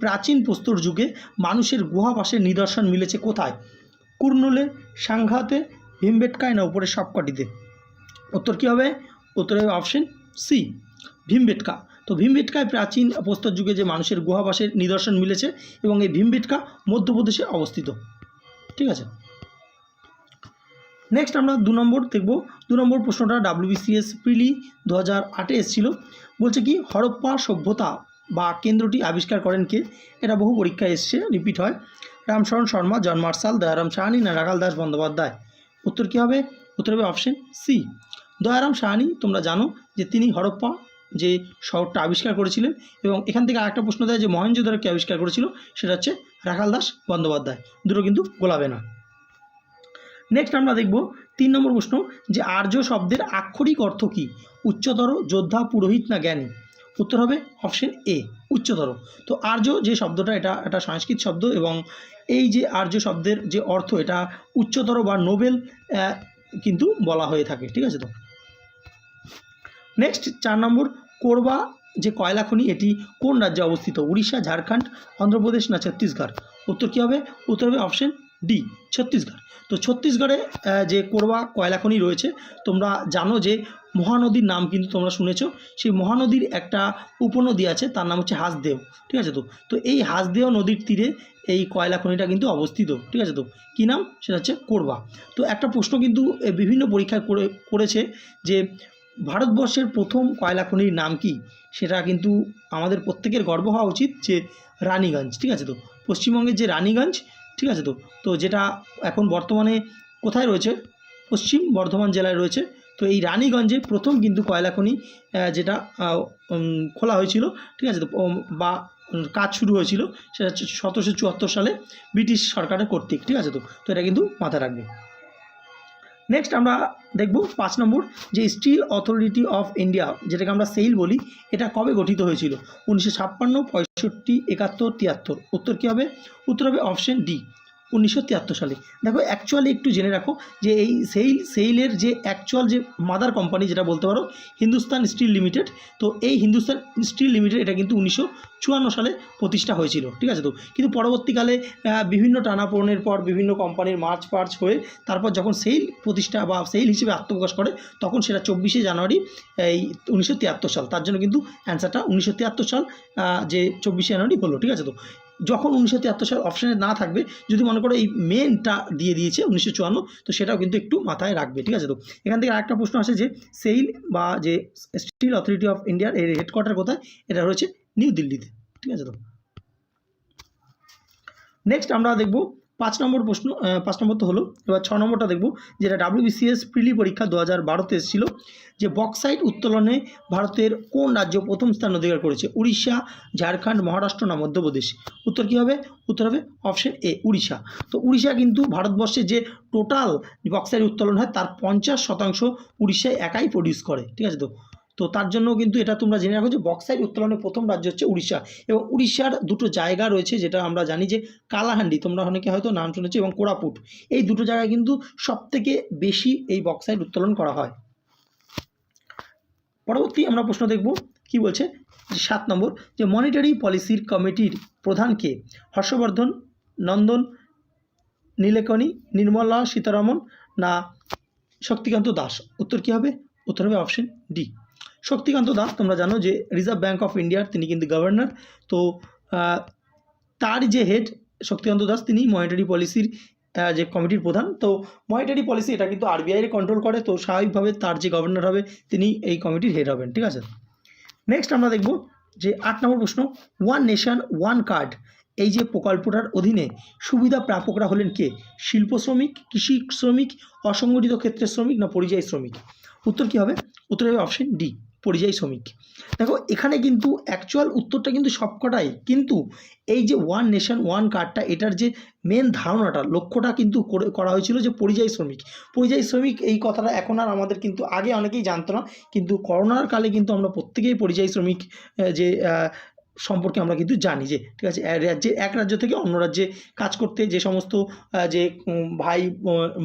প্রাচীন প্রস্তর যুগে মানুষের গুহাবাসের নিদর্শন মিলেছে কোথায়? কুর্নুলে, সাংঘাতে ভীমবেটকায় না উপরে সবকটিতে। উত্তর কী হবে? উত্তর হবে অপশন সি ভীমবেটকা। তো ভীমবেটকায় প্রাচীন প্রস্তর যুগে যে মানুষের গুহাবাসের নিদর্শন মিলেছে এবং এই ভীমবেটকা মধ্যপ্রদেশে অবস্থিত। ঠিক আছে? নেক্সট আমরা দু নম্বর দেখব। দু নম্বর প্রশ্নটা ডাব্লিউবিসিএস প্রিলি দু হাজার আটে এসেছিল। বলছে কি, হরপ্পা সভ্যতা বা কেন্দ্রটি আবিষ্কার করেন কে? এটা বহু পরীক্ষায় এসছে, রিপিট হয়। রামশরণ শর্মা জন মার্শাল দয়ারাম সাহানি না রাখাল দাস বন্দ্যোপাধ্যায়? উত্তর কী হবে? উত্তর হবে অপশন সি দয়ারাম সাহানি, তোমরা জানো যে তিনি হরপ্পা, যে শহরটা আবিষ্কার করেছিলেন এবং এখান থেকে আরেকটা প্রশ্ন দেয় যে মহেঞ্জোদারো কে আবিষ্কার করেছিল? সেটা হচ্ছে রাখাল দাস বন্দ্যোপাধ্যায়। দুটো কিন্তু গোলাবে না। নেক্সট আমরা দেখব তিন নম্বর প্রশ্ন যে আর্য শব্দের আক্ষরিক অর্থ কী? উচ্চতর, যোদ্ধা, পুরোহিত না জ্ঞানী? উত্তর হবে অপশন এ, উচ্চতর। তো আর্য যে শব্দটা, এটা একটা সংস্কৃত শব্দ এবং এই যে আর্য শব্দের যে অর্থ, এটা উচ্চতর বা নোবেল কিন্তু বলা হয়ে থাকে, ঠিক আছে তো? নেক্সট চার নম্বর, কোরবা যে কয়লা খনি, এটি কোন রাজ্যে অবস্থিত? উড়িষ্যা, ঝাড়খণ্ড, অন্ধ্রপ্রদেশ না ছত্তিশগড়? উত্তর কী হবে? উত্তর হবে অপশন ডি, ছত্তিশগড়। তো ছত্তিশগড়ে যে কোরবা কয়লা খনি রয়েছে, তোমরা জানো যে মহানদীর নাম কিন্তু তোমরা শুনেছো। সেই মহানদীর একটা উপনদী আছে, তার নাম হচ্ছে হাসদেও, ঠিক আছে তো? তো এই হাসদেও নদীর তীরে এই কয়লা খনিটা কিন্তু অবস্থিত, ঠিক আছে তো? কী নাম? সেটা হচ্ছে কোরবা। তো একটা প্রশ্ন কিন্তু বিভিন্ন পরীক্ষায় করে, করেছে যে ভারতবর্ষের প্রথম কয়লা খনির নাম কি? সেটা কিন্তু আমাদের প্রত্যেকের গর্ব হওয়া উচিত যে রানীগঞ্জ, ঠিক আছে তো? পশ্চিমবঙ্গের যে রানীগঞ্জ ঠিক আছে তো? তো যেটা এখন বর্তমানে কোথায় রয়েছে? পশ্চিম বর্ধমান জেলায় রয়েছে। তো এই রানীগঞ্জে প্রথম কিন্তু কয়লা খনি যেটা খোলা হয়েছিল, ঠিক আছে তো? বা কাজ শুরু হয়েছিল সেটা হচ্ছে সতেরোশো চুয়াত্তর সালে ব্রিটিশ সরকারের কর্তৃক, ঠিক আছে তো? তো এটা কিন্তু মাথায় রাখবে। নেক্সট আমরা দেখব পাঁচ নম্বর যে স্টিল অথরিটি অফ ইন্ডিয়া যেটাকে আমরা সেল বলি, এটা কবে গঠিত হয়েছিল? উনিশশো ছাপ্পান্ন, পঁয়ষট্টি, একাত্তর, তিয়াত্তর। উত্তর কী হবে? উত্তর হবে অপশন ডি উনিশশো তিয়াত্তর সালে। দেখো অ্যাকচুয়ালি একটু জেনে রাখো যে এই সেইল সেইলের যে অ্যাকচুয়াল যে মাদার কোম্পানি যেটা বলতে পারো, হিন্দুস্তান স্টিল লিমিটেড, তো এই হিন্দুস্তান স্টিল লিমিটেড এটা কিন্তু উনিশশো চুয়ান্ন সালে প্রতিষ্ঠা হয়েছিল, ঠিক আছে তো? কিন্তু পরবর্তীকালে বিভিন্ন টানাপোড়েনের পর, বিভিন্ন কোম্পানির মার্চ পার্চ হয়ে, তারপর যখন সেইল প্রতিষ্ঠা বা সেইল হিসেবে আত্মপ্রকাশ করে, তখন সেটা চব্বিশে জানুয়ারি, এই উনিশশো তিয়াত্তর সাল, তার জন্য কিন্তু অ্যান্সারটা উনিশশো তিয়াত্তর সাল যে চব্বিশে জানুয়ারি হলো, ঠিক আছে তো? যখন উনিশশো তিয়াত্তর সাল অপশানে না থাকবে, যদি মনে করো এই মেনটা দিয়ে দিয়েছে উনিশশো চুয়ান্ন, তো সেটাও কিন্তু একটু মাথায় রাখবে, ঠিক আছে? তো এখান থেকে আরেকটা প্রশ্ন আসে যে, সেইল বা যে স্টিল অথরিটি অফ ইন্ডিয়ার এর হেডকোয়ার্টার কোথায়? এটা রয়েছে নিউ দিল্লিতে, ঠিক আছে তো? নেক্সট আমরা দেখব পাঁচ নম্বর প্রশ্ন পাঁচ নম্বর তো হলো। এবার ছ নম্বরটা দেখব, যেটা ডাব্লিউবিসিএস প্রিলি পরীক্ষা দু হাজার বারোতে এসেছিল, যে বক্সাইট উত্তোলনে ভারতের কোন রাজ্য প্রথম স্থান অধিকার করেছে? উড়িষ্যা, ঝাড়খণ্ড, মহারাষ্ট্র না মধ্যপ্রদেশ? উত্তর কী হবে? উত্তর হবে অপশন এ, উড়িষ্যা। তো উড়িষ্যা কিন্তু ভারতবর্ষে যে টোটাল বক্সাইট উত্তোলন হয়, তার পঞ্চাশ শতাংশ উড়িষ্যায় একাই প্রডিউস করে, ঠিক আছে তো? তো তার জন্য কিন্তু এটা তোমরা জেনে রাখো যে বক্সাইট উত্তোলনের প্রথম রাজ্য হচ্ছে উড়িষ্যা। এবং উড়িষ্যার দুটো জায়গা রয়েছে যেটা আমরা জানি যে কালাহান্ডি, তোমরা অনেকে হয়তো নাম শুনেছো, এবং কোরাপুট। এই দুটো জায়গায় কিন্তু সবথেকে বেশি এই বক্সাইট উত্তোলন করা হয়। পরবর্তী আমরা প্রশ্ন দেখব, কি বলছে? সাত নম্বর, যে মনিটারি পলিসির কমিটির প্রধান কে? হর্ষবর্ধন, নন্দন, নীলেকণি, নির্মলা সীতারামন না শক্তিকান্ত দাস? উত্তর কী হবে? উত্তর হবে অপশন ডি শক্তিকান্ত দাস, তোমরা জানো যে রিজার্ভ ব্যাঙ্ক অফ ইন্ডিয়ার তিনি কিন্তু গভর্নর তো তার যে হেড শক্তিকান্ত দাস, তিনি মনিটারি পলিসির যে কমিটির প্রধান। তো মনিটারি পলিসি এটা কিন্তু আরবিআইয়ের কন্ট্রোল করে। তো, স্বাভাবিকভাবে তার যে গভর্নর হবে, তিনি এই কমিটির হেড হবেন, ঠিক আছে? নেক্সট আমরা দেখব যে আট নম্বর প্রশ্ন ওয়ান নেশন ওয়ান কার্ড এই যে প্রকল্পটার অধীনে সুবিধা প্রাপকরা হলেন কে? শিল্প শ্রমিক, কৃষি শ্রমিক, অসংগঠিত ক্ষেত্রের শ্রমিক না পরিযায়ী শ্রমিক? উত্তর কী হবে? উত্তর হবে অপশন ডি পরিযায়ী শ্রমিক। দেখো, এখানে কিন্তু অ্যাকচুয়াল উত্তরটা কিন্তু সবকটাই, কিন্তু এই যে ওয়ান নেশন ওয়ান কার্ডটা এটার যে মেন ধারণাটা, লক্ষ্যটা কিন্তু করে হয়েছিল যে পরিযায়ী শ্রমিক। পরিযায়ী শ্রমিক এই কথাটা এখন আর আমাদের কিন্তু আগে অনেকেই জানতো না, কিন্তু করোনার কালে কিন্তু আমরা প্রত্যেকেই পরিযায়ী শ্রমিক যে সম্পর্কে আমরা কিন্তু জানি যে, ঠিক আছে রাজ্যে, এক রাজ্য থেকে অন্য রাজ্যে কাজ করতে যে সমস্ত যে ভাই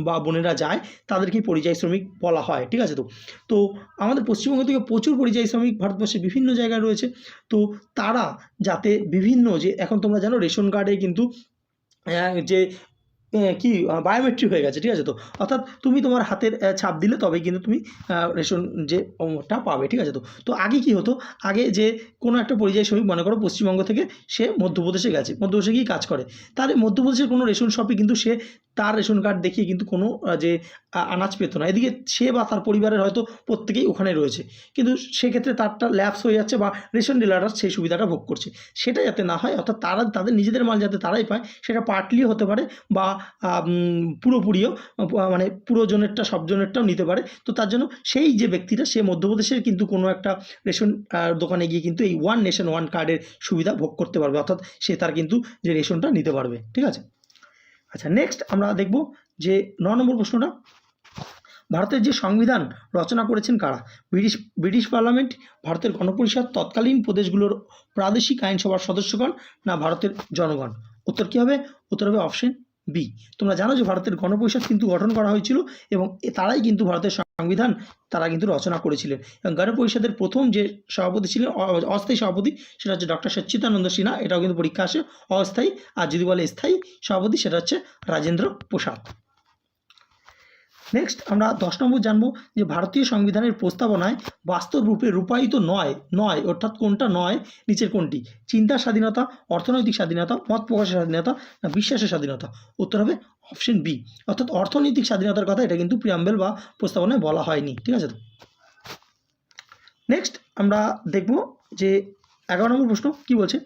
বা বোনেরা যায়, তাদেরকে পরিযায়ী শ্রমিক বলা হয়, ঠিক আছে তো? তো আমাদের পশ্চিমবঙ্গ থেকে প্রচুর পরিযায়ী শ্রমিক ভারতবর্ষে বিভিন্ন জায়গায় রয়েছে, তো তারা যাতে বিভিন্ন যে, এখন তোমরা জানো রেশন কার্ডে কিন্তু যে কি বায়োমেট্রিক হয়ে গেছে, ঠিক আছে তো? অর্থাৎ তুমি তোমার হাতের ছাপ দিলে তবেই কিন্তু তুমি রেশন যে অমরটা পাবে, ঠিক আছে তো? তো আগে কি হতো? আগে যে কোনো একটা পরিযায়ী শ্রমিক, মনে করো পশ্চিমবঙ্গ থেকে সে মধ্যপ্রদেশে গেছে, মধ্যপ্রদেশে গিয়ে কাজ করে। তাহলে মধ্যপ্রদেশের কোনো রেশন শপে কিন্তু সে তার রেশন কার্ড দেখিয়ে কিন্তু কোনো যে আনাজ পেত না। এদিকে সে বা তার পরিবারের হয়তো প্রত্যেকেই ওখানে রয়েছে। কিন্তু সেক্ষেত্রে তারটা ল্যাপস হয়ে যাচ্ছে বা রেশন ডিলাররা সেই সুবিধাটা ভোগ করছে। সেটা যাতে না হয়, অর্থাৎ তারা, তাদের নিজেদের মাল যাতে তারাই পায়, সেটা পার্টলিও হতে পারে বা পুরোপুরিও মানে পুরো জনেরটা সব জনেরটাও নিতে পারে। তো তার জন্য সেই যে ব্যক্তিটা, সে মধ্যপ্রদেশের কিন্তু কোনো একটা রেশন দোকানে গিয়ে কিন্তু এই ওয়ান নেশন ওয়ান কার্ডের সুবিধা ভোগ করতে পারবে। অর্থাৎ সে তার কিন্তু যে রেশনটা নিতে পারবে। ঠিক আছে? আচ্ছা নেক্সট আমরা দেখব যে ন নম্বর প্রশ্নটা। ভারতের যে সংবিধান রচনা করেছেন কারা? ব্রিটিশ ব্রিটিশ পার্লামেন্ট, ভারতের গণপরিষদ, তৎকালীন প্রদেশগুলোর প্রাদেশিক আইনসভার সদস্যগণ না ভারতের জনগণ? উত্তর কী হবে? উত্তর হবে অপশন বি তোমরা জানো যে ভারতের গণপরিষদ কিন্তু গঠন করা হয়েছিল এবং তারাই কিন্তু ভারতের সংবিধান তারা কিন্তু রচনা করেছিলেন। এবং গণ পরিষদের প্রথম যে সভাপতি ছিলেন অস্থায়ী সভাপতি, সেটা হচ্ছে ডক্টর সচ্চিদানন্দ সিনহা। এটাও কিন্তু পরীক্ষা আসে। অস্থায়ী, আর যদি বলে স্থায়ী সভাপতি, সেটা হচ্ছে রাজেন্দ্র প্রসাদ। নেক্সট আমরা দশ নম্বর জানব যে ভারতীয় সংবিধানের প্রস্তাবনায় বাস্তব রূপে রূপায়িত নয় নয়, অর্থাৎ কোনটা নয়, নিচের কোনটি? চিন্তার স্বাধীনতা, অর্থনৈতিক স্বাধীনতা, মত প্রকাশের স্বাধীনতা না বিশ্বাসের স্বাধীনতা? উত্তর হবে অপশন বি অর্থাৎ অর্থনৈতিক স্বাধীনতার কথা এটা কিন্তু প্রিয়াম্বেল বা প্রস্তাবনায় বলা হয়নি। ঠিক আছে তো? নেক্সট আমরা দেখব যে এগারো নম্বর প্রশ্ন, কি বলছে?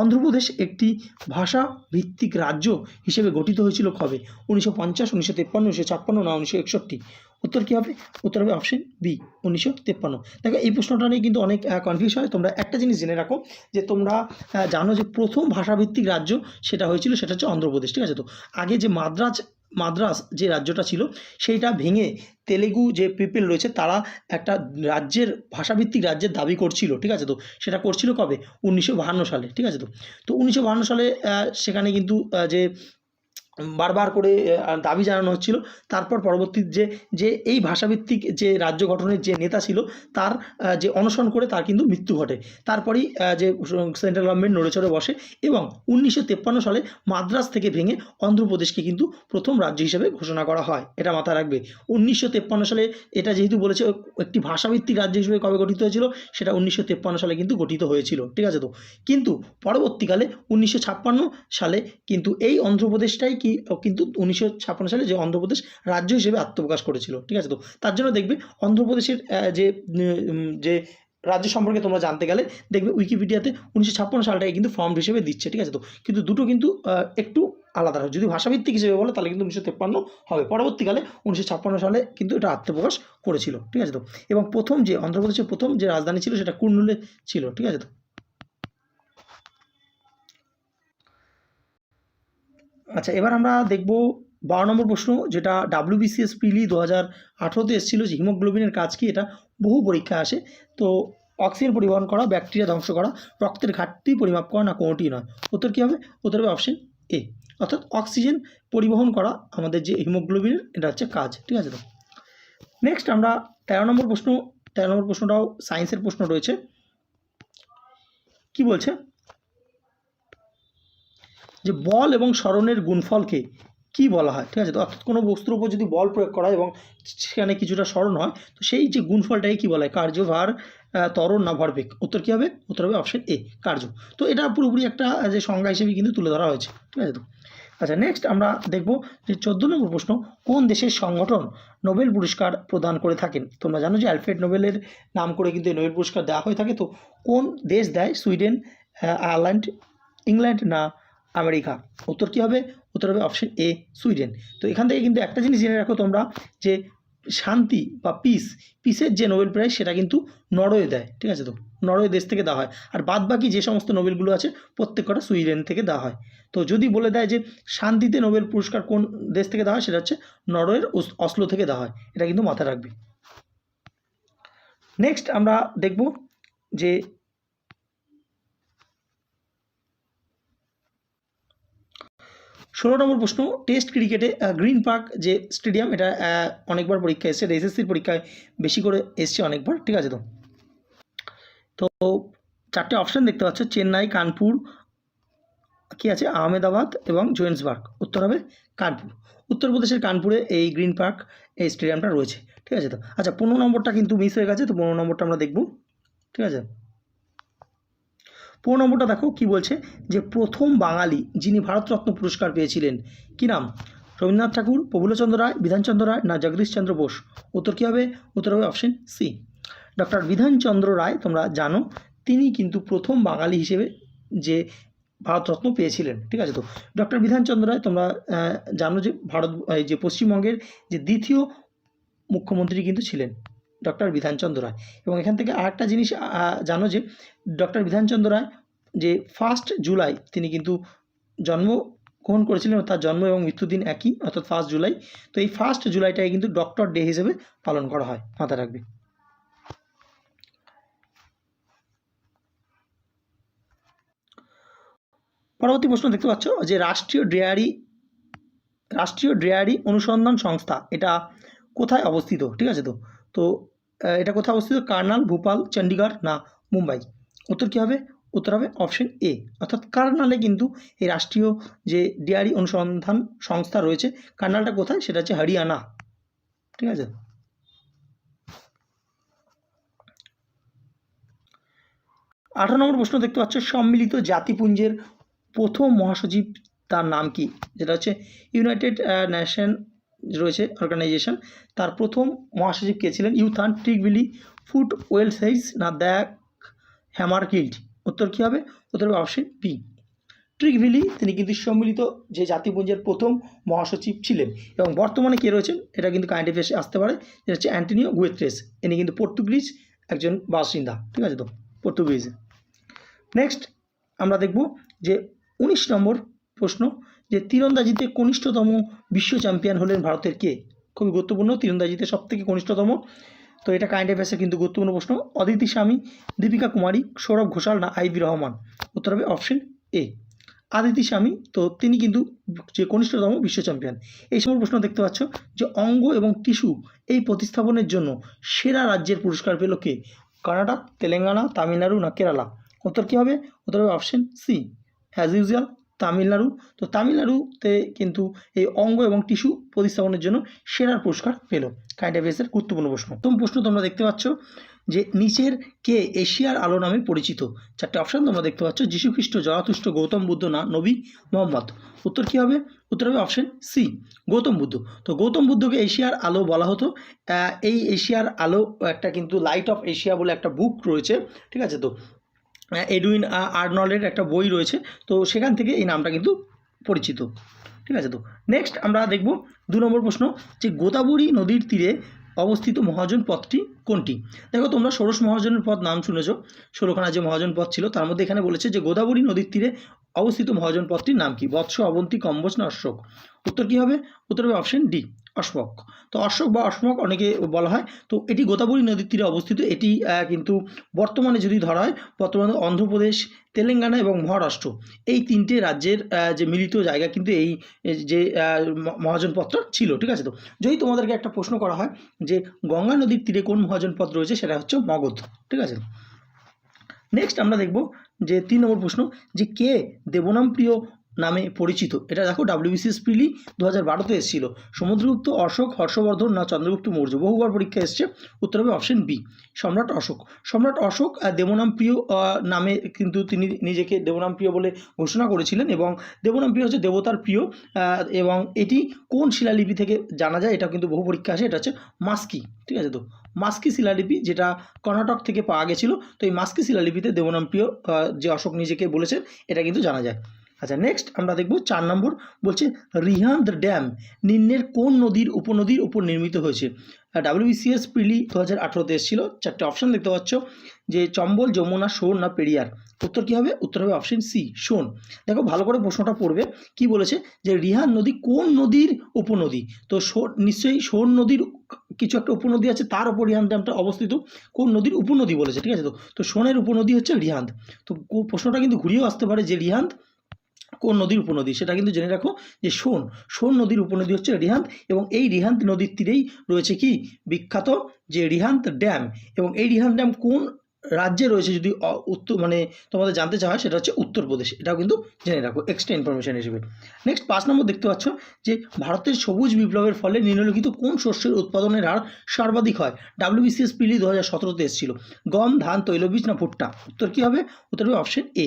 অন্ধ্রপ্রদেশ একটি ভাষা ভিত্তিক রাজ্য হিসেবে গঠিত হয়েছিল কবে? উনিশশো পঞ্চাশ, উনিশশো তেপ্পান্ন, উনিশশো ছাপ্পান্ন না উনিশশো একষট্টি? উত্তর কী হবে? উত্তর হবে অপশন বি উনিশশো তেপ্পান্ন। দেখো, এই প্রশ্নটা নিয়ে কিন্তু অনেক কনফিউজ হয়। তোমরা একটা জিনিস জেনে রাখো যে তোমরা জানো যে প্রথম ভাষাভিত্তিক রাজ্য সেটা হয়েছিল, সেটা হচ্ছে অন্ধ্রপ্রদেশ, ঠিক আছে তো? আগে যে মাদ্রাজ মাদ্রাস যে রাজ্যটা ছিল, সেইটা ভেঙে তেলেগু যে পিপল রয়েছে, তারা একটা রাজ্যের, ভাষাভিত্তিক রাজ্যের দাবি করছিল, ঠিক আছে তো? সেটা করছিল কবে? উনিশশো সালে, ঠিক আছে তো? তো উনিশশো সালে সেখানে কিন্তু যে বারবার করে দাবি জানানো হচ্ছিল। তারপর পরবর্তী যে যে এই ভাষাভিত্তিক যে রাজ্য গঠনের যে নেতা ছিল, তার যে অনশন করে তার কিন্তু মৃত্যু ঘটে। তারপরেই যে সেন্ট্রাল গভর্নমেন্ট নড়েচড়ে বসে এবং উনিশশো সালে মাদ্রাস থেকে ভেঙে অন্ধ্রপ্রদেশকে কিন্তু প্রথম রাজ্য হিসেবে ঘোষণা করা হয়। এটা মাথায় রাখবে। উনিশশো সালে এটা যেহেতু বলেছে, একটি ভাষাভিত্তিক রাজ্য হিসেবে কবে গঠিত হয়েছিল, সেটা উনিশশো সালে কিন্তু গঠিত হয়েছিল। ঠিক আছে তো? কিন্তু পরবর্তীকালে উনিশশো ছাপ্পান্ন সালে কিন্তু এই অন্ধ্রপ্রদেশটাই কি কিন্তু উনিশশো ছাপ্পান্ন সালে যে অন্ধ্রপ্রদেশ রাজ্য হিসেবে আত্মপ্রকাশ করেছিল, ঠিক আছে তো? তার জন্য দেখবে অন্ধ্রপ্রদেশের যে যে রাজ্য সম্পর্কে তোমরা জানতে গেলে, দেখবে উইকিপিডিয়াতে উনিশশো ছাপ্পান্ন সালটাকে কিন্তু ফর্ম হিসেবে দিচ্ছে, ঠিক আছে তো? কিন্তু দুটো কিন্তু একটু আলাদা হয়। যদি ভাষাভিত্তিক হিসেবে বলো, তাহলে কিন্তু উনিশশো তেপ্পান্ন হবে। পরবর্তীকালে উনিশশো ছাপ্পান্ন সালে কিন্তু এটা আত্মপ্রকাশ করেছিল, ঠিক আছে তো? এবং প্রথম যে, অন্ধ্রপ্রদেশের প্রথম যে রাজধানী ছিল, সেটা কুর্নুলে ছিল, ঠিক আছে তো? আচ্ছা এবার আমরা দেখব বারো নম্বর প্রশ্ন, যেটা ডাব্লিউবিসিএস প্রিলি দু হাজার আঠেরোতে এসেছিল যে হিমোগ্লোবিনের কাজ কি, এটা বহু পরীক্ষা আসে। তো অক্সিজেন পরিবহন করা, ব্যাকটেরিয়া ধ্বংস করা, রক্তের ঘাটতি পরিমাপ করা না কোনোটি নয়। উত্তর কী হবে? উত্তর হবে অপশন এ অর্থাৎ অক্সিজেন পরিবহন করা আমাদের যে হিমোগ্লোবিনের, এটা হচ্ছে কাজ, ঠিক আছে তো? নেক্সট আমরা তেরো নম্বর প্রশ্ন, তেরো নম্বর প্রশ্নটাও সায়েন্সের প্রশ্ন রয়েছে। কি বলছে? যে বল এবং স্মরণের গুণফলকে কি বলা হয়? ঠিক আছে? তো অর্থাৎ কোনো বস্তুর উপর যদি বল প্রয়োগ করা হয় এবং সেখানে কিছুটা স্মরণ হয় তো সেই যে গুণফলটাকে কী বলা হয়? কার্যভার আহ, ত্বরণ না ভরবেগ। উত্তর কী হবে? উত্তর হবে অপশন এ কার্য। তো এটা পুরোপুরি একটা যে সংজ্ঞা হিসেবে কিন্তু তুলে ধরা হয়েছে। ঠিক আছে তো? আচ্ছা নেক্সট আমরা দেখব যে চোদ্দ নম্বর প্রশ্ন কোন দেশের সংগঠন নোবেল পুরস্কার প্রদান করে থাকেন? তোমরা জানো যে অ্যালফ্রেড নোবেলের নাম করে কিন্তু এই নোবেল পুরস্কার দেওয়া হয়ে থাকে। তো কোন দেশ দেয়? সুইডেন আয়ারল্যান্ড ইংল্যান্ড না আমেরিকা। উত্তর কী হবে? উত্তর হবে অপশন এ সুইডেন। তো এখান থেকে কিন্তু একটা জিনিস জেনে রাখো তোমরা, যে শান্তি বা পিস পিসের যে নোবেল প্রাইজ সেটা কিন্তু নরওয়ে দেয়, ঠিক আছে তো? নরওয়ে দেশ থেকে দেওয়া হয়। আর বাদ বাকি যে সমস্ত নোবেলগুলো আছে প্রত্যেক কটা সুইডেন থেকে দেওয়া হয়। তো যদি বলে দেয় যে শান্তিতে নোবেল পুরস্কার কোন দেশ থেকে দেওয়া হয়, সেটা হচ্ছে নরওয়ের অস- অসলো থেকে দেওয়া হয়। এটা কিন্তু মাথায় রাখবে। নেক্সট আমরা দেখব যে ষোলো নম্বর প্রশ্ন টেস্ট ক্রিকেটে গ্রিন পার্ক যে স্টেডিয়াম এটা অনেকবার পরীক্ষা এসছে এসএসসির পরীক্ষায় বেশি করে এসছে অনেকবার, ঠিক আছে তো? তো চারটে অপশান দেখতে পাচ্ছ, চেন্নাই, কানপুর, কি আছে? আহমেদাবাদ এবং জোয়েন্সবার্গ উত্তর হবে কানপুর। উত্তরপ্রদেশের কানপুরে এই গ্রিন পার্ক এই স্টেডিয়ামটা রয়েছে, ঠিক আছে তো? আচ্ছা পনেরো নম্বরটা কিন্তু মিস হয়ে গেছে, তো পনেরো নম্বরটা আমরা দেখব, ঠিক আছে? পনেরো নম্বরটা দেখো, কি বলছে? যে প্রথম বাঙালি যিনি ভারতরত্ন পুরস্কার পেয়েছিলেন। কি নাম? রবীন্দ্রনাথ ঠাকুর, প্রফুল্লচন্দ্র রায়, বিধানচন্দ্র রায় না জগদীশচন্দ্র বোস? উত্তর কী হবে? উত্তর হবে option C doctor Bidhan Chandra Roy, তোমরা জানো, তিনি কিন্তু প্রথম বাঙালি হিসেবে যে ভারতরত্ন পেয়েছিলেন। ঠিক আছে তো? ডক্টর বিধানচন্দ্র রায়, তোমরা জানো যে ভারত যে পশ্চিমবঙ্গের যে দ্বিতীয় মুখ্যমন্ত্রী কিন্তু ছিলেন। ডক্টর বিধানচন্দ্র রায়। এবং এখান থেকে আরেকটা জিনিস জানো যে, ডক্টর বিধানচন্দ্র রায় যে ফার্স্ট জুলাই তিনি কিন্তু জন্ম গ্রহণ করেছিলেন তার জন্ম এবং মৃত্যুদিন একই, অর্থাৎ ফার্স্ট জুলাই তো এই ফার্স্ট জুলাইটাকে কিন্তু ডক্টর ডে হিসেবে পালন করা হয় মাথায় রাখবে। পরবর্তী প্রশ্ন দেখতে পাচ্ছ যে রাষ্ট্রীয় ডেয়ারি রাষ্ট্রীয় ডেয়ারি অনুসন্ধান সংস্থা এটা কোথায় অবস্থিত? ঠিক আছে তো? তো এটা কোথায় অবস্থিত? কার্নাল, ভোপাল চণ্ডীগড় না, মুম্বাই। উত্তর কী হবে? উত্তর হবে অপশন এ অর্থাৎ কার্নালে কিন্তু এই রাষ্ট্রীয় যে ডেয়ারি অনুসন্ধান সংস্থা রয়েছে, কার্নালটা কোথায়? সেটা হচ্ছে হরিয়ানা। ঠিক আছে? আঠারো নম্বর প্রশ্ন দেখতে পাচ্ছ, সম্মিলিত জাতিপুঞ্জের প্রথম মহাসচিব তার নাম কি? যেটা হচ্ছে ইউনাইটেড নেশন রয়েছে অর্গানাইজেশন তার প্রথম মহাসচিব কে ছিলেন? ইউথান ট্রিগভিলি ফুট ওয়েল সাইজ না দ্যাক হ্যামার কিল্ড উত্তর কী হবে? উত্তর হবে অপশন বি ট্রিগভিলি তিনি কিন্তু সম্মিলিত যে জাতিপুঞ্জের প্রথম মহাসচিব ছিলেন এবং বর্তমানে কে রয়েছেন? এটা কিন্তু কারেন্ট অ্যাফেয়ার্সে আসতে পারে। যেটা হচ্ছে অ্যান্টনিও গুয়েত্রেস। ইনি কিন্তু পর্তুগিজ একজন বাসিন্দা। ঠিক আছে তো? পর্তুগিজ। নেক্সট আমরা দেখব যে উনিশ নম্বর প্রশ্ন যে তীরন্দাজিতে কনিষ্ঠতম বিশ্ব চ্যাম্পিয়ন হলেন ভারতের কে? খুবই গুরুত্বপূর্ণ, তীরন্দাজিতে সব থেকে কনিষ্ঠতম। তো এটা কাইন্ড অ্যাফেয়ার্সের কিন্তু গুরুত্বপূর্ণ প্রশ্ন। অদিতি স্বামী, দীপিকা কুমারী, সৌরভ ঘোষাল না আইবি রহমান? উত্তর হবে অপশন এ আদিতি স্বামী, তো তিনি কিন্তু যে কনিষ্ঠতম বিশ্ব চ্যাম্পিয়ন। এই সময় প্রশ্ন দেখতে পাচ্ছ যে অঙ্গ এবং টিস্যু এই প্রতিস্থাপনের জন্য সেরা রাজ্যের পুরস্কার পেল কে? কর্ণাটক তেলেঙ্গানা, তামিলনাড়ু না কেরালা? উত্তর কী হবে? উত্তর হবে option C as usual Tamil Nadu. তো তামিলনাড়ুতে কিন্তু এই অঙ্গ এবং টিস্যু প্রতিস্থাপনের জন্য সেরার পুরস্কার পেল। কাইন্ড অ্যাফেয়ার্সের গুরুত্বপূর্ণ প্রশ্ন। প্রথম প্রশ্ন তোমরা দেখতে পাচ্ছ যে নিচের কে এশিয়ার আলো নামে পরিচিত। চারটে অপশান তোমরা দেখতে পাচ্ছ। যীশুখ্রিস্ট জরাতুষ্ট গৌতম বুদ্ধ না নবী মোহাম্মদ। উত্তর কী হবে? উত্তর হবে অপশন সি গৌতম বুদ্ধ। তো গৌতম বুদ্ধকে এশিয়ার আলো বলা হতো। এই এশিয়ার আলো একটা কিন্তু লাইট অফ এশিয়া বলে একটা বুক রয়েছে। ঠিক আছে তো? এডুইন আর্নল্ডের একটা বই রয়েছে। তো সেখান থেকে এই নামটা কিন্তু পরিচিত। ঠিক আছে তো? নেক্সট আমরা দেখব দু নম্বর প্রশ্ন যে গোদাবরী নদীর তীরে অবস্থিত মহাজন পথটি কোনটি? দেখো তোমরা ষোড়শ মহাজনের পথ নাম শুনেছো। ষোলোখানা যে মহাজন পথ ছিল, তার মধ্যে এখানে বলেছে যে গোদাবরী নদীর তীরে অবস্থিত মহাজন পথটির নাম কি? বৎস, অবন্তী কম্বজ না অশোক? উত্তর কী হবে? উত্তর হবে অপশন ডি অশোক। তো অশোক বা অশোক অনেকে বলা হয়। তো এটি গোদাবরী নদীর তীরে অবস্থিত। এটি কিন্তু বর্তমানে যদি ধরা হয় বর্তমানে অন্ধ্রপ্রদেশ তেলেঙ্গানা এবং মহারাষ্ট্র। এই তিনটে রাজ্যের যে মিলিত জায়গা কিন্তু এই যে আহ, মহাজন পথটা ছিল ঠিক আছে তো? যদি তোমাদেরকে একটা প্রশ্ন করা হয় যে গঙ্গা নদীর তীরে কোন মহাজন পথ রয়েছে সেটা হচ্ছে মগধ ঠিক আছে? নেক্সট আমরা দেখব যে তিন নম্বর প্রশ্ন যে কে দেবনাম প্রিয় নামে পরিচিত। এটা দেখো ডাব্লিউবিসিএস প্রিলি দু হাজার বারোতে এসেছিল। সমুদ্রগুপ্ত অশোক, হর্ষবর্ধন না চন্দ্রগুপ্ত মৌর্য? বহুবার পরীক্ষা এসছে। উত্তর হবে অপশন বি সম্রাট অশোক। সম্রাট অশোক দেবনাম প্রিয় নামে কিন্তু তিনি নিজেকে দেবনাম প্রিয় বলে ঘোষণা করেছিলেন এবং দেবনাম প্রিয় হচ্ছে দেবতার প্রিয় এবং এটি কোন শিলালিপি থেকে জানা যায় এটা কিন্তু বহু পরীক্ষা আসে। এটা হচ্ছে মাস্কি, ঠিক আছে তো? মাস্কি শিলালিপি যেটা কর্ণাটক থেকে পাওয়া গেছিল। তো এই মাস্কি শিলালিপিতে দেবনাম প্রিয় যে অশোক নিজেকে বলেছেন, এটা কিন্তু জানা যায়। আচ্ছা নেক্সট আমরা দেখব চার নম্বর, বলছে রিহান্দ ড্যাম, নিম্নের কোন নদীর উপনদীর উপর নির্মিত হয়েছে? ডাব্লিউবিসিএস প্রিলি দু হাজার আঠেরোতে এসেছিল। চারটে অপশান দেখতে পাচ্ছ, যে চম্বল, যমুনা, সোন না পেরিয়ার। উত্তর কী হবে? উত্তর হবে অপশন সি সোন। দেখো, ভালো করে প্রশ্নটা পড়বে। কি বলেছে? যে রিহান নদী কোন নদীর উপনদী? তো নিশ্চয়ই সোন নদীর কিছু একটা উপনদী আছে, তার উপর রিহান ড্যামটা অবস্থিত। কোন নদীর উপনদী বলেছে, ঠিক আছে? তো তো সোনের উপনদী হচ্ছে রিহান্দ তো প্রশ্নটা কিন্তু ঘুরিয়েও আসতে পারে যে রিহান্দ কোন নদীর উপনদী? সেটা কিন্তু জেনে রাখো যে সোন সোন নদীর উপনদী হচ্ছে রিহান্ত এবং এই রিহান্ত নদীর তীরেই রয়েছে কি? বিখ্যাত যে রিহান্ত ড্যাম এবং এই রিহান্ত ড্যাম কোন রাজ্যে রয়েছে যদি উত্তর মানে তোমাদের জানতে চাওয়া হয় সেটা হচ্ছে উত্তরপ্রদেশ। এটাও কিন্তু জেনে রাখো এক্সট্রা ইনফরমেশন হিসেবে। নেক্সট পাঁচ নম্বর দেখতে পাচ্ছ যে ভারতের সবুজ বিপ্লবের ফলে নিম্নলিখিত কোন শস্যের উৎপাদনের হার সর্বাধিক হয়? ডাব্লিউবিসিএস পিলি দু হাজার সতেরোতে এসেছিল। গম, ধান, তৈলবীজ না ভুট্টা? উত্তর কী হবে? উত্তর হবে অপশন এ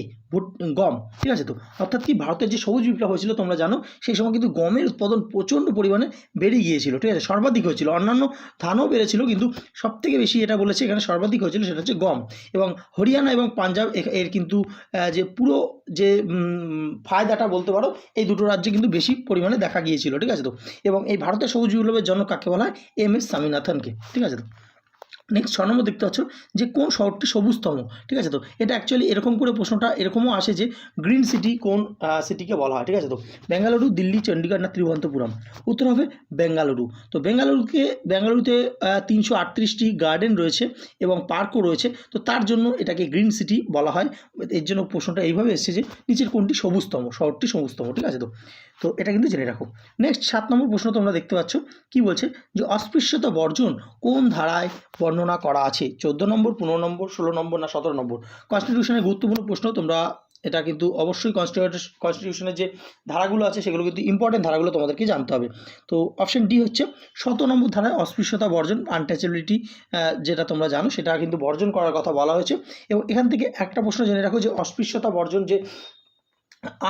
গম, ঠিক আছে তো? অর্থাৎ কি ভারতের যে সবুজ বিপ্লব হয়েছিল তোমরা জানো, সেই সময় কিন্তু গমের উৎপাদন প্রচণ্ড পরিমাণে বেড়ে গিয়েছিল, ঠিক আছে? সর্বাধিক হয়েছিল। অন্যান্য ধানও বেড়েছিল, কিন্তু সব থেকে বেশি এটা বলেছে এখানে সর্বাধিক হয়েছিল সেটা হচ্ছে গম এবং হরিয়ানা এবং পাঞ্জাব এর কিন্তু যে পুরো যে ফায়দাটা বলতে পারো, এই দুটো রাজ্যে কিন্তু বেশি পরিমাণে দেখা গিয়েছিল, ঠিক আছে তো? এবং এই ভারতের সবুজ বিপ্লবের জন্য কাকে বলা হয়? এম এস স্বামীনাথনকে, ঠিক আছে তো? নেক্সট ছ নম্বর দেখতে পাচ্ছ যে কোন শহরটি সবুজতম, ঠিক আছে তো? এটা অ্যাকচুয়ালি এরকম করে প্রশ্নটা এরকমও আসে যে গ্রিন সিটি কোন সিটিকে বলা হয়, ঠিক আছে তো? বেঙ্গালুরু, দিল্লি চণ্ডীগড় না ত্রিভুবন্তপুরম উত্তর হবে বেঙ্গালুরু। তো বেঙ্গালুরুকে, বেঙ্গালুরুতে তিনশো আটত্রিশটি গার্ডেন রয়েছে এবং পার্কও রয়েছে। তো তার জন্য এটাকে গ্রিন সিটি বলা হয়। এর জন্য প্রশ্নটা এইভাবে এসেছে যে নিচের কোনটি সবুজতম, শহরটি সবুজতম, ঠিক আছে তো? তো এটা কিন্তু জেনে রাখো। নেক্সট সাত নম্বর প্রশ্ন তোমরা দেখতে পাচ্ছ, কি বলছে? যে অস্পৃশ্যতা বর্জন কোন ধারায় বর্ণনা করা আছে। চোদ্দ নম্বর, পনেরো নম্বর, ষোলো নম্বর না সতেরো নম্বর? কনস্টিটিউশনের গুরুত্বপূর্ণ প্রশ্ন, তোমরা এটা কিন্তু অবশ্যই কনস্টিটিউশনের যে ধারাগুলো আছে, সেগুলো কিন্তু ইম্পর্টেন্ট ধারাগুলো তোমাদেরকে জানতে হবে। তো অপশন ডি হচ্ছে শত নম্বর ধারায় অস্পৃশ্যতা বর্জন আনটাচেবিলিটি যেটা তোমরা জানো, সেটা কিন্তু বর্জন করার কথা বলা হয়েছে। এবং এখান থেকে একটা প্রশ্ন জেনে রাখো যে, অস্পৃশ্যতা বর্জন যে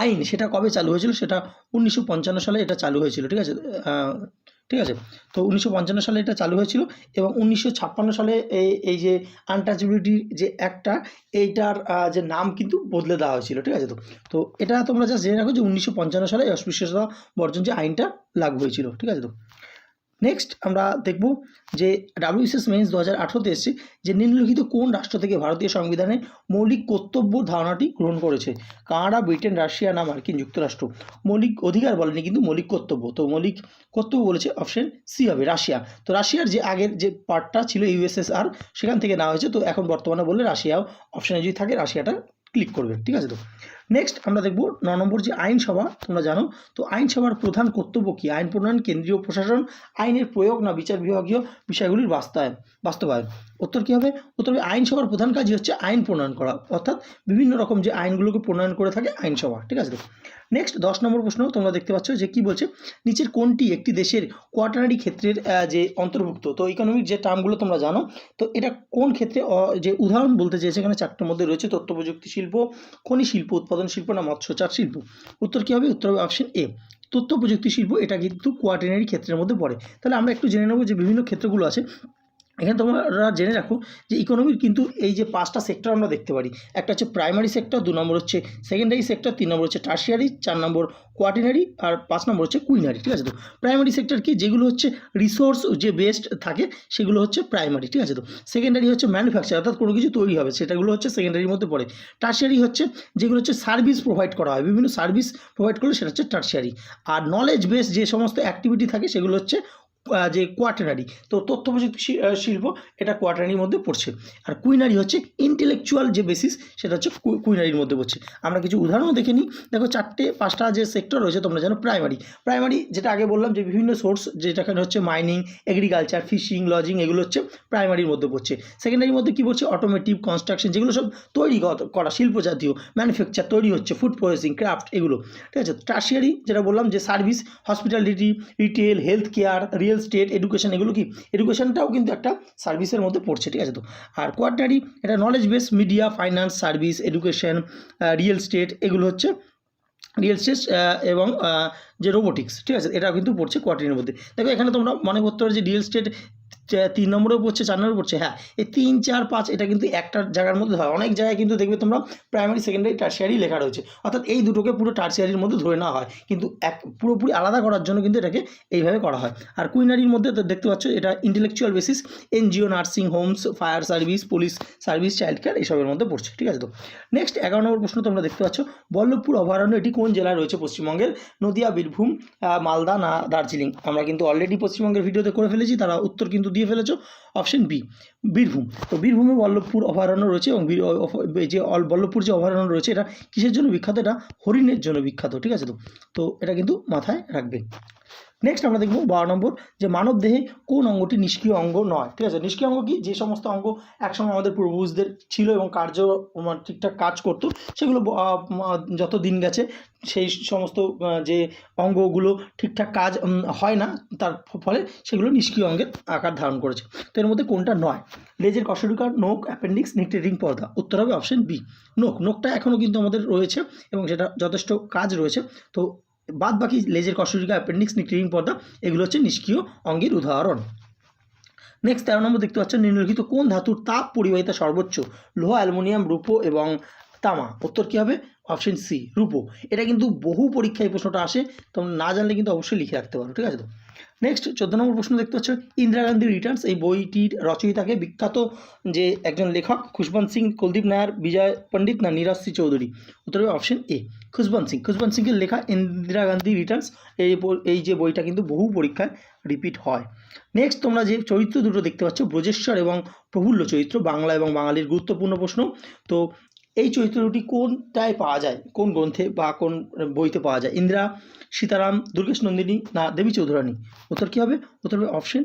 আইন, সেটা কবে চালু হয়েছিল? সেটা উনিশশো পঞ্চান্ন সালে এটা চালু হয়েছিল, ঠিক আছে? ঠিক আছে? তো উনিশশো পঞ্চান্ন সালে এটা চালু হয়েছিল এবং উনিশশো ছাপ্পান্ন সালে এই এই যে আনটাচেবিলিটির যে একটা এইটার যে নাম কিন্তু বদলে দেওয়া হয়েছিল, ঠিক আছে তো? তো এটা তোমরা জাস্ট জেনে রাখো যে উনিশশো পঞ্চান্ন সালে অস্পৃশ্যতা বর্জন যে আইনটা লাগু হয়েছিল, ঠিক আছে তো? নেক্সট আমরা দেখব যে ডাব্লিউসিএস মেন্স দু হাজার এসছে যে নিম্নলিখিত কোন রাষ্ট্র থেকে ভারতীয় সংবিধানে মৌলিক কর্তব্য ধারণাটি গ্রহণ করেছে? কানাডা, ব্রিটেন, রাশিয়া না মার্কিন যুক্তরাষ্ট্র? মৌলিক অধিকার বলেনি কিন্তু মৌলিক কর্তব্য। তো মৌলিক কর্তব্য বলেছে অপশন সি হবে রাশিয়া। তো রাশিয়ার যে আগের যে পার্টটা ছিল ইউএসএসআর সেখান থেকে নেওয়া হয়েছে। তো এখন বর্তমানে বললে রাশিয়াও অপশানে যদি থাকে, রাশিয়াটা ক্লিক করবে। ঠিক আছে তো? নেক্সট আমরা দেখব ন নম্বর যে আইনসভা, তোমরা জানো, তো আইনসভার প্রধান কর্তব্য কী? আইন প্রণয়ন, কেন্দ্রীয় প্রশাসন, আইনের প্রয়োগ না বিচার বিভাগীয় বিষয়গুলির বাস্তবায়ন বাস্তবায়ন। উত্তর কী হবে? উত্তর আইনসভার প্রধান কাজই হচ্ছে আইন প্রণয়ন করা, অর্থাৎ বিভিন্ন রকম যে আইনগুলোকে প্রণয়ন করে থাকে আইনসভা, ঠিক আছে? নেক্সট দশ নম্বর প্রশ্ন তোমরা দেখতে পাচ্ছ যে কি বলছে? নিচের কোনটি একটি দেশের কোয়াটারারি ক্ষেত্রের যে অন্তর্ভুক্ত? তো ইকোনমিক যে টার্মগুলো তোমরা জানো, তো এটা কোন ক্ষেত্রে যে উদাহরণ বলতে চেয়েছে এখানে চারটের মধ্যে রয়েছে, তথ্য প্রযুক্তি শিল্প, খনি শিল্প উৎপাদন শিল্প না মৎস্য চাষ শিল্প? উত্তর কী হবে? উত্তর হবে অপশন এ তথ্য প্রযুক্তি শিল্প, এটা কিন্তু কোয়াটেনারি ক্ষেত্রের মধ্যে পড়ে। তাহলে আমরা একটু জেনে নেব যে বিভিন্ন ক্ষেত্রগুলো আছে। এখানে তোমরা জেনে রাখো যে ইকোনমির কিন্তু এই যে পাঁচটা সেক্টর আমরা দেখতে পারি। একটা হচ্ছে প্রাইমারি সেক্টর দু নম্বর হচ্ছে সেকেন্ডারি সেক্টর তিন নম্বর হচ্ছে টার্সিয়ারি চার নম্বর কোয়াটিনারি আর পাঁচ নম্বর হচ্ছে কুইনারি ঠিক আছে তো? প্রাইমারি সেক্টর কি? যেগুলো হচ্ছে রিসোর্স যে বেসড থাকে, সেগুলো হচ্ছে প্রাইমারি ঠিক আছে তো? সেকেন্ডারি হচ্ছে ম্যানুফ্যাকচার অর্থাৎ কোনো কিছু তৈরি হবে, সেটাগুলো হচ্ছে সেকেন্ডারির মধ্যে পড়ে। টার্সিয়ারি হচ্ছে যেগুলো হচ্ছে সার্ভিস প্রোভাইড করা হয়, বিভিন্ন সার্ভিস প্রোভাইড করলে সেটা হচ্ছে টার্সিয়ারি আর নলেজ বেস যে সমস্ত অ্যাক্টিভিটি থাকে, সেগুলো হচ্ছে যে কোয়াটারারি তো তথ্য প্রযুক্তি শিল্প এটা কোয়াটারারির মধ্যে পড়ছে। আর কুইনারি হচ্ছে ইন্টেলেকচুয়াল যে বেসিস সেটা হচ্ছে কুইনারির মধ্যে পড়ছে। আমরা কিছু উদাহরণও দেখে নিই। দেখো চারটে, পাঁচটা যে সেক্টর রয়েছে, তোমরা জানো প্রাইমারি প্রাইমারি যেটা আগে বললাম যে বিভিন্ন সোর্স যেটা এখানে হচ্ছে মাইনিং এগ্রিকালচার ফিশিং লজিং এগুলো হচ্ছে প্রাইমারির মধ্যে পড়ছে। সেকেন্ডারির মধ্যে কী পড়ছে? অটোমেটিভ কনস্ট্রাকশন যেগুলো সব তৈরি করা, শিল্প জাতীয়। ম্যানুফ্যাকচার তৈরি হচ্ছে ফুড প্রসেসিং ক্রাফট এগুলো। ঠিক আছে? টার্সিয়ারি যেটা বললাম যে service hospitality retail health care real estate education এগুলো কি? এডুকেশনটাও কিন্তু একটা সার্ভিসের মধ্যে পড়ছে, ঠিক আছে তো? আর কোয়ার্টারি এটা knowledge base media finance service education real estate এগুলো হচ্ছে রিয়েল স্টেট এবং যে রোবোটিক্স ঠিক আছে? এটাও কিন্তু পড়ছে কোয়ার্টারির মধ্যে। দেখো, এখানে তোমরা মনে করতে পারো যে রিয়েল স্টেট তিন নম্বরেও পড়ছে, চার নম্বরে পড়ছে হ্যাঁ এই তিন, চার, পাঁচ, এটা কিন্তু একটা জায়গার মধ্যে হয়। অনেক জায়গায় কিন্তু দেখবে তোমরা প্রাইমারি সেকেন্ডারি টার্সিয়ারি লেখা রয়েছে। অর্থাৎ এই দুটোকে পুরো টার্সিয়ারির মধ্যে ধরে নেওয়া হয়। কিন্তু এক, পুরোপুরি আলাদা করার জন্য কিন্তু এটাকে এইভাবে করা হয়। আর কুইনারির মধ্যে তো দেখতে পাচ্ছ, এটা intellectual basis NGO nursing homes fire service police service child care এইসবের মধ্যে পড়ছে, ঠিক আছে তো? নেক্সট এগারো নম্বর প্রশ্ন তোমরা দেখতে পাচ্ছ, বল্লভপুর অভয়ারণ্য এটি কোন জেলায় রয়েছে পশ্চিমবঙ্গের? নদিয়া, বীরভূম মালদা না দার্জিলিং। আমরা কিন্তু অলরেডি পশ্চিমবঙ্গের ভিডিওতে করে ফেলেছি, তারা উত্তর কিন্তু দিয়ে ফেলেছ? Option B Birbhum. তো বীরভূমে বল্লভপুর অভয়ারণ্য রয়েছে এবং যে বল্লভপুর যে অভয়ারণ্য রয়েছে, এটা কিসের জন্য বিখ্যাত? এটা হরিণের জন্য বিখ্যাত, ঠিক আছে তো? তো এটা কিন্তু মাথায় রাখবে। নেক্সট আমরা দেখব বারো নম্বর যে মানব দেহে কোন অঙ্গটি নিষ্ক্রিয় অঙ্গ নয়। ঠিক আছে? নিষ্ক্রিয় অঙ্গ কি? যে সমস্ত অঙ্গ একসময় আমাদের পূর্বপুরুষদের ছিল এবং কার্য ঠিকঠাক কাজ করতো, সেগুলো যত দিন গেছে সেই সমস্ত যে অঙ্গগুলো ঠিকঠাক কাজ হয় না, তার ফলে সেগুলো নিষ্ক্রিয় অঙ্গের আকার ধারণ করেছে। তো এর মধ্যে কোনটা নয়? লেজের কশরিকার নোক অ্যাপেন্ডিক্স নিকটেরিং পর্দা। উত্তর হবে অপশন বি নোক নোকটা এখনও কিন্তু আমাদের রয়েছে এবং সেটা যথেষ্ট কাজ রয়েছে। তো বাদ বাকি লেজের কষ্টিকা অ্যাপেন্ডিক্স নিক্রিং পর্দা, এগুলো হচ্ছে নিষ্ক্রিয় অঙ্গের উদাহরণ। নেক্সট তেরো নম্বর দেখতে পাচ্ছেন, নিম্নলিখিত কোন ধাতুর তাপ পরিবাহিতা সর্বোচ্চ? লোহা, অ্যালুমিনিয়াম, রূপো এবং তামা। উত্তর কী হবে? অপশন সি রূপো। এটা কিন্তু বহু পরীক্ষায় প্রশ্নটা আসে, তোমরা না জানলে কিন্তু অবশ্যই লিখে রাখতে পারো, ঠিক আছে তো? নেক্সট চোদ্দ নম্বর প্রশ্ন দেখতে পাচ্ছ, ইন্দিরা গান্ধী রিটার্নস এই বইটির রচয়িতাকে বিখ্যাত যে একজন লেখক, খুশবন্ত সিং, কুলদীপ নায়ার, বিজয় পণ্ডিত না নীরজ সি চৌধুরী? উত্তর হবে অপশন এ খুশবন্ত সিং। খুশবন্ত সিংয়ের লেখা ইন্দিরা গান্ধী রিটার্নস এই এই যে বইটা কিন্তু বহু পরীক্ষায় রিপিট হয়। নেক্সট তোমরা যে চরিত্র দুটো দেখতে পাচ্ছ, ব্রজেশ্বর এবং প্রফুল্ল চরিত্র, বাংলা এবং বাঙালির গুরুত্বপূর্ণ প্রশ্ন। তো এই চরিত্রটি কোনটায় পাওয়া যায়? কোন গ্রন্থে বা কোন বইতে পাওয়া যায়? ইন্দিরা সীতারাম, দুর্গেশ নন্দিনী না দেবী চৌধুরানী? উত্তর কী হবে? উত্তর হবে অপশন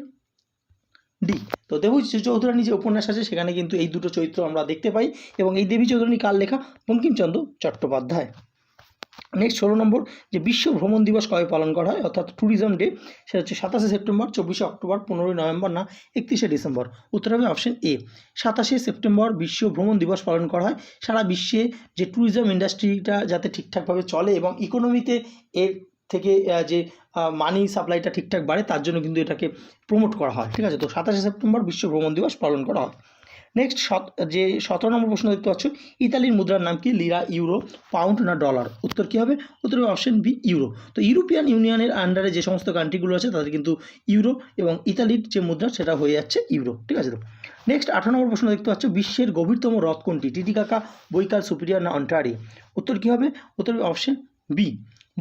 ডি। তো দেবী চৌধুরানী যে উপন্যাস আছে, সেখানে কিন্তু এই দুটো চরিত্র আমরা দেখতে পাই এবং এই দেবী চৌধুরানী কার লেখা? বঙ্কিমচন্দ্র চট্টোপাধ্যায়। নেক্সট ষোলো নম্বর, যে বিশ্ব ভ্রমণ দিবস কবে পালন করা হয়? অর্থাৎ ট্যুরিজম ডে সেটা হচ্ছে সাতাশে সেপ্টেম্বর, চব্বিশে অক্টোবর, পনেরোই নভেম্বর না একত্রিশে ডিসেম্বর। উত্তর হবে অপশন এ সাতাশে সেপ্টেম্বর বিশ্ব ভ্রমণ দিবস পালন করা হয়। সারা বিশ্বে যে ট্যুরিজম ইন্ডাস্ট্রিটা যাতে ঠিকঠাকভাবে চলে এবং ইকোনমিতে এর থেকে যে মানি সাপ্লাইটা ঠিকঠাক বাড়ে, তার জন্য কিন্তু এটাকে প্রমোট করা হয়। ঠিক আছে? তো সাতাশে সেপ্টেম্বর বিশ্ব ভ্রমণ দিবস পালন করা হয়। নেক্সট যে সতেরো নম্বর প্রশ্ন দেখতে পাচ্ছ, ইতালির মুদ্রার নাম কি? লিরা, ইউরো, পাউন্ড না ডলার? উত্তর কী হবে? উত্তর হবে অপশন বি ইউরো। তো ইউরোপিয়ান ইউনিয়নের আন্ডারে যে সমস্ত কান্ট্রিগুলো আছে, তাদের কিন্তু ইউরো এবং ইতালির যে মুদ্রা, সেটা হয়ে যাচ্ছে ইউরো। ঠিক আছে তো? নেক্সট আঠারো নম্বর প্রশ্ন দেখতে পাচ্ছ, বিশ্বের গভীরতম হ্রদ কোনটি? টিটিকাকা, বৈকাল সুপিরিয়ার না অন্টারি উত্তর কী হবে? উত্তর হবে অপশন বি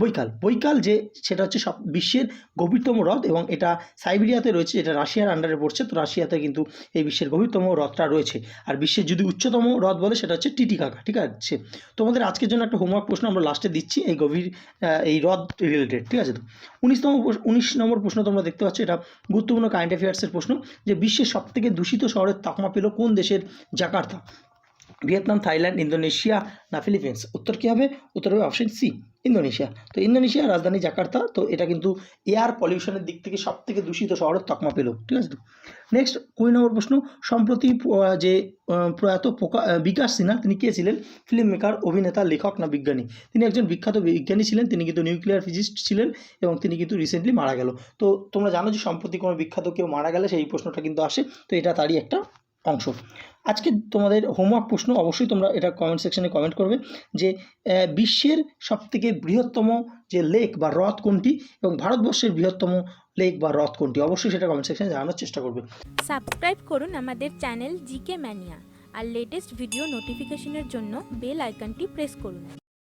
বৈকাল। বৈকাল যে, সেটা হচ্ছে সব বিশ্বের গভীরতম হ্রদ এবং এটা সাইবেরিয়াতে রয়েছে, যেটা রাশিয়ার আন্ডারে পড়ছে, তো রাশিয়াতে কিন্তু এই বিশ্বের গভীরতম হ্রদটা রয়েছে। আর বিশ্বের যদি উচ্চতম হ্রদ বলে, সেটা হচ্ছে টিটিকাকা ঠিক আছে? তোমাদের আজকের জন্য একটা হোমওয়ার্ক প্রশ্ন আমরা লাস্টে দিচ্ছি, এই গভীর এই হ্রদ রিলেটেড ঠিক আছে? তো উনিশতম উনিশ নম্বর প্রশ্ন তোমরা দেখতে পাচ্ছ, এটা গুরুত্বপূর্ণ কারেন্ট অ্যাফেয়ার্সের প্রশ্ন, যে বিশ্বের সবথেকে দূষিত শহরের তাপমা পেল কোন দেশের জাকার্তা? ভিয়েতনাম, থাইল্যান্ড, ইন্দোনেশিয়া না ফিলিপিন্স? উত্তর কী হবে? উত্তর হবে অপশন সি ইন্দোনেশিয়া। তো ইন্দোনেশিয়ার রাজধানী জাকার্তা, তো এটা কিন্তু এয়ার পলিউশনের দিক থেকে সব থেকে দূষিত শহরের তকমা পেল, ঠিক আছে নেক্সট কুড়ি নম্বর প্রশ্ন, সম্প্রতি যে প্রয়াত পোকা বিকাশ সিনহা, তিনি কে ছিলেন? ফিল্ম মেকার অভিনেতা, লেখক না বিজ্ঞানী? তিনি একজন বিখ্যাত বিজ্ঞানী ছিলেন, তিনি কিন্তু নিউক্লিয়ার ফিজিস্ট ছিলেন এবং তিনি কিন্তু রিসেন্টলি মারা গেল। তো তোমরা জানো যে সম্প্রতি কোনো বিখ্যাত কেউ মারা গেলে সেই প্রশ্নটা কিন্তু আসে, তো এটা তারই একটা অংশ। আজকে তোমাদের হোমওয়ার্ক প্রশ্ন অবশ্যই তোমরা এটা কমেন্ট সেকশনে কমেন্ট করবে যে বিশ্বের সবথেকে বৃহত্তম যে লেক বা হ্রদ কোনটি এবং ভারতবর্ষের বৃহত্তম লেক বা হ্রদ কোনটি অবশ্যই সেটা কমেন্ট সেকশনে জানানোর চেষ্টা করবে। সাবস্ক্রাইব করুন আমাদের চ্যানেল জিকে ম্যানিয়া আর লেটেস্ট ভিডিও নোটিফিকেশনের জন্য বেল আইকনটি প্রেস করুন।